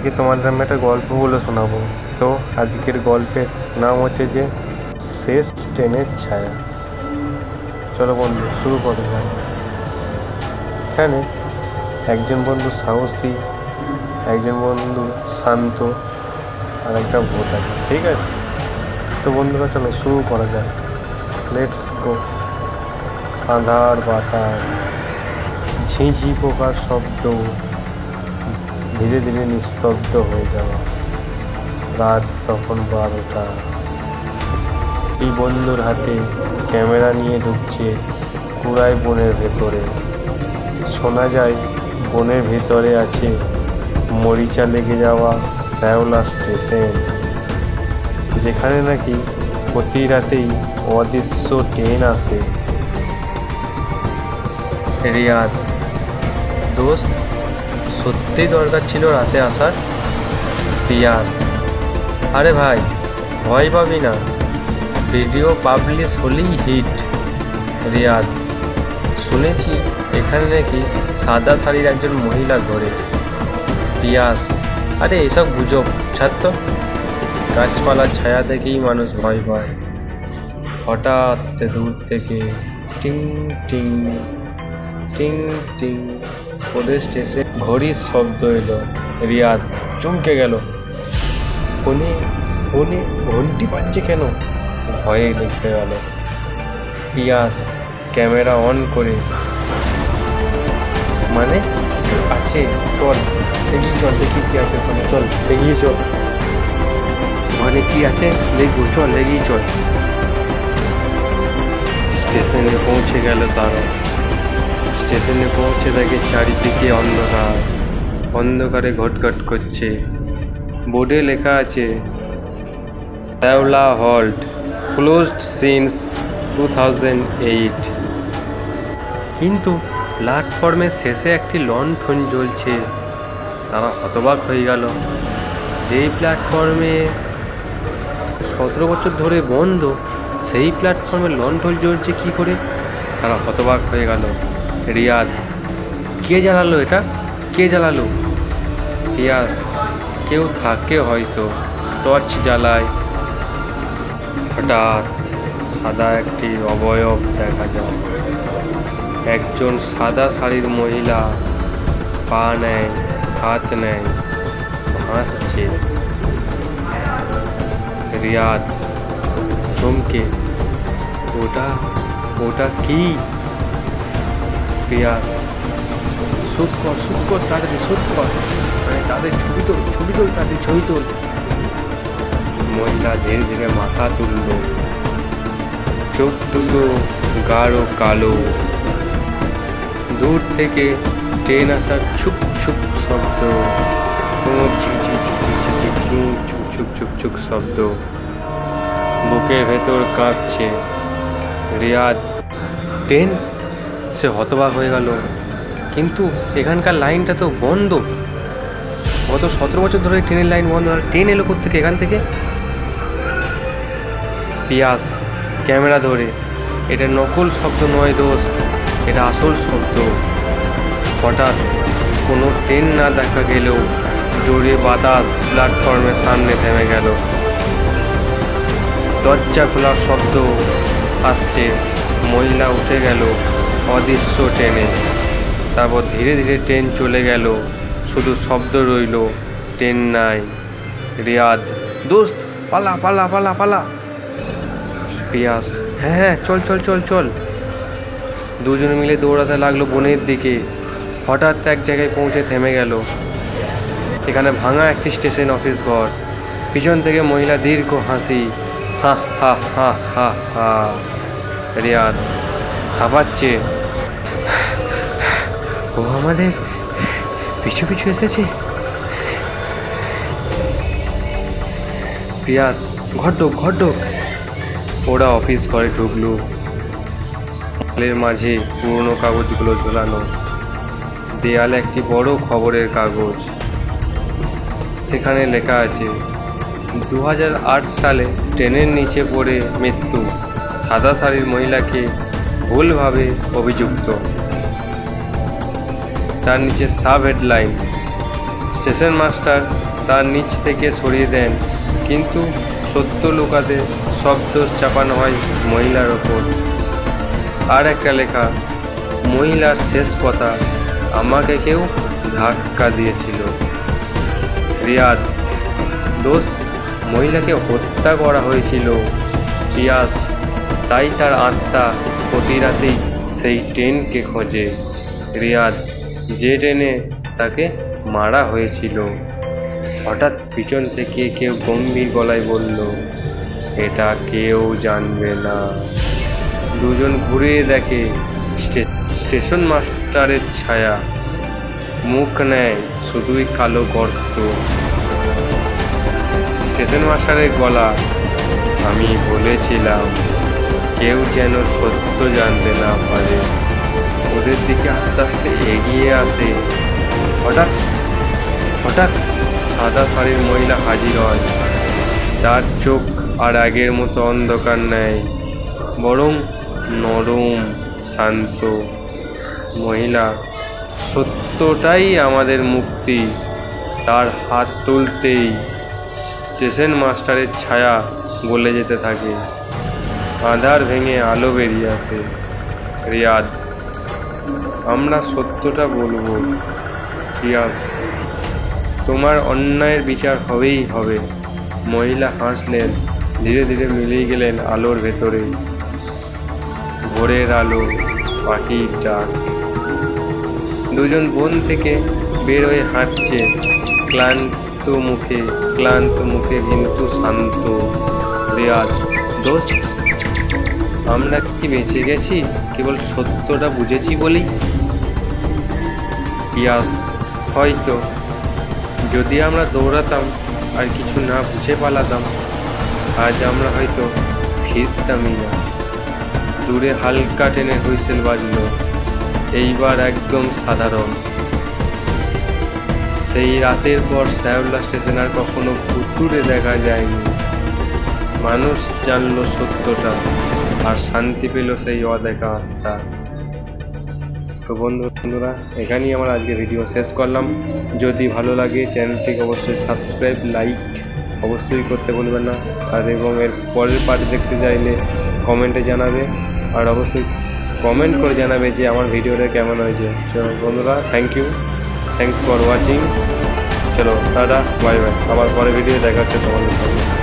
আজকে তোমাদের আমি একটা গল্প বলে শোনাবো। তো আজকের গল্পের নাম হচ্ছে যে, শেষ ট্রেনের ছায়া। চলো বন্ধু, শুরু করা যাক এখানে একজন বন্ধু সাহসী, একজন বন্ধু শান্ত, আর একটা ভোট আছে ঠিক আছে? তো বন্ধুরা, চলো শুরু করা যাক। লেটস গো আধার বাতাস, ঝিঁঝি পোকার শব্দ ধীরে ধীরে নিস্তব্ধ হয়ে যাওয়া। রাত তখন বারোটা। এই বন্ধুর হাতে ক্যামেরা নিয়ে ঢুকছে কুড়াই বনের ভেতরে। শোনা যায়, বনের ভেতরে আছে মরিচা লেগে যাওয়া শ্যাওলা স্টেশন, যেখানে নাকি প্রতি রাতেই অদৃশ্য ট্রেন আসে। রিয়াদ, দোস্ত? সত্যি দরকার ছিল রাতে আসার? পিয়াস। আরে ভাই, ভয় পাবি না। ভিডিও পাবলিশ হলেই হিট। রিয়াদ, শুনেছি এখানে নাকি সাদা শাড়ির একজন মহিলা ঘরে। পিয়াস, আরে এসব গুজব, ছাড় তো। গাছপালার ছায়া দেখেই মানুষ ভয় পায়। হঠাৎ দূর থেকে টিং টিং টিং টিং। করে স্টেশন ঘড়ির শব্দ এলো। রিয়াদ চমকে গেল। ফোনে ফোনে ঘন্টি বাজছে কেন? ভয়ে দেখতে গেল। পিয়াস ক্যামেরা অন করে মানে আছে? চল, এগিয়ে চল, দেখি কি আছে চল, এগিয়ে চল। ওখানে কি আছে? দেখব, চল, এগিয়ে চল। স্টেশনে পৌঁছে গেল তারা। স্টেশনে পৌঁছে দেখে চারিদিকে অন্ধকার। অন্ধকারে ঘটঘট করছে। বোর্ডে লেখা আছে, Shaola halt, closed since two thousand eight. কিন্তু প্ল্যাটফর্মের শেষে একটি লণ্ঠন জ্বলছে। তারা হতবাক হয়ে গেল। যেই প্ল্যাটফর্মে সতেরো বছর ধরে বন্ধ, সেই প্ল্যাটফর্মে লণ্ঠন জ্বলছে কি করে? তারা হতবাক হয়ে গেল। রিয়াদ কে জ্বালালো এটা? কে জ্বালালো? পিয়াস কেউ থাকে হয়তো। টর্চ জ্বালায় হঠাৎ সাদা একটি অবয়ব দেখা যায়। একজন সাদা শাড়ির মহিলা পা নেয়, হাত নেয়, ভাসছে। রিয়াদ, চমকে, ওটা ওটা কি? পিয়াস শ্যুট কর শ্যুট কর, তাড়াতাড়ি শ্যুট কর। মানে তাদের ছবি তোল ছবি তোল, তাদের ছবি তোল। মহিলা ধীরে ধীরে মাথা তুলল। চোখ দুটো গাঢ় কালো। দূর থেকে ট্রেন আসার ছুক ছুক শব্দ। চুক চুক চুক চুক শব্দ। বুকের ভেতর কাঁপছে। রিয়াদ, ট্রেন সে হতবাক হয়ে গেল। কিন্তু এখানকার লাইনটা তো বন্ধ। গত সতেরো বছর ধরে ট্রেনের লাইন বন্ধ। আর ট্রেন এলো থেকে এখান থেকে? পিয়াস, ক্যামেরা ধরে। এটা নকল শব্দ নয় দোষ এটা আসল শব্দ। হঠাৎ কোনো ট্রেন না দেখা গেলেও জোরে বাতাস প্ল্যাটফর্মের সামনে থেমে গেল। দরজা খোলার শব্দ আসছে। মহিলা উঠে গেল। অদৃশ্য ট্রেনে। তারপর ধীরে ধীরে ট্রেন চলে গেল। শুধু শব্দ রইল, ট্রেন নাই। রিয়াদ, দোস্ত, পালা পালা পালা পালা। পিয়াস হ্যাঁ হ্যাঁ চল চল চল চল। দুজনে মিলে দৌড়াতে লাগল বনের দিকে। হঠাৎ এক জায়গায় পৌঁছে থেমে গেল। এখানে ভাঙা একটি স্টেশন অফিস ঘর। পিছন থেকে মহিলা দীর্ঘ হাসি, হা হা হা হা হা। রিয়াদ হাঁপাচ্ছে ও আমাদের পিছু পিছু এসেছে। পিয়াস, ঘটক ঘটক। ওরা অফিস ঘরে ঢুকলো। দেয়ালের মাঝে পুরনো কাগজগুলো ঝোলানো। দেয়ালে একটি বড় খবরের কাগজ। সেখানে লেখা আছে দু হাজার আট সালে ট্রেনের নিচে পড়ে মৃত্যু। সাদা শাড়ির মহিলাকে ভুলভাবে অভিযুক্ত। তার নিচে সাব হেডলাইন স্টেশন মাস্টার তার নিচ থেকে সরিয়ে দেন, কিন্তু সত্য লুকাতে সব দোষ চাপানো হয় মহিলার ওপর। আর একটা লেখা, মহিলার শেষ কথা আমাকে কেউ ধাক্কা দিয়েছিল। রিয়াদ, দোস্ত, মহিলাকে হত্যা করা হয়েছিল। পিয়াস তাই তার আত্মা প্রতি রাতেই সেই ট্রেনকে খোঁজে। রিয়াদ যে ট্রেনে তাকে মারা হয়েছিল। হঠাৎ পিছন থেকে কেউ গম্ভীর গলায় বলল, এটা কেউ জানবে না। দুজন ঘুরে দেখে স্টে- স্টেশন মাস্টারের ছায়া। মুখ নেয় শুধুই কালো গর্ত। স্টেশন মাস্টারের গলা, আমি বলেছিলাম। কেউ যেন সত্য জানতে না পারে। ওদের দিকে আস্তে আস্তে এগিয়ে আসে। হঠাৎ হঠাৎ সাদা শাড়ির মহিলা হাজির হয়। তার চোখ আর আগের মতো অন্ধকার নেয় বরং নরম, শান্ত। মহিলা, সত্যটাই আমাদের মুক্তি। তার হাত তুলতেই স্টেশন মাস্টারের ছায়া গলে যেতে থাকে। আধার ভেঙে আলো বেরিয়ে আসে। রিয়াদ, আমরা সত্যটা বলব। রিয়াজ, তোমার অন্যায়ের বিচার হবেই হবে। মহিলা হাসলেন, ধীরে ধীরে মিলিয়ে গেলেন আলোর ভেতরে। ভোরের আলো, পাখির ডাক। দুজন বোন থেকে বের হয়ে হাঁটছে। ক্লান্ত মুখে ক্লান্ত মুখে কিন্তু শান্ত। রেয়াদ, দোস্ত আমরা কি বেঁচে গেছি? কেবল সত্যটা বুঝেছি বলেই? ইয়াস, হয়তো। যদি আমরা দৌড়াতাম আর কিছু না বুঝে পালাতাম, আজ আমরা হয়তো ফিরতামই না। দূরে হালকা টেনে হুইসেল বাজল। এইবার একদম সাধারণ। সেই রাতের পর শ্যাওলা স্টেশন আর কখনো ভুতুরে দেখা যায়নি। মানুষ জানলো সত্যটা। আর শান্তি পেল সেই অদেখা আত্মা। তো বন্ধু, বন্ধুরা, এখানেই আমার আজকে ভিডিও শেষ করলাম। যদি ভালো লাগে, চ্যানেলটিকে অবশ্যই সাবস্ক্রাইব লাইক অবশ্যই করতে বলবেন না। আর এবং এর পরের পার্ট দেখতে চাইলে কমেন্টে জানাবে। আর অবশ্যই কমেন্ট করে জানাবে যে আমার ভিডিওটা কেমন হয়েছে। চলো বন্ধুরা thank you thanks for watching চলো, টাটা বাই বাই আবার পরে ভিডিও দেখা হচ্ছে তোমাদের সঙ্গে।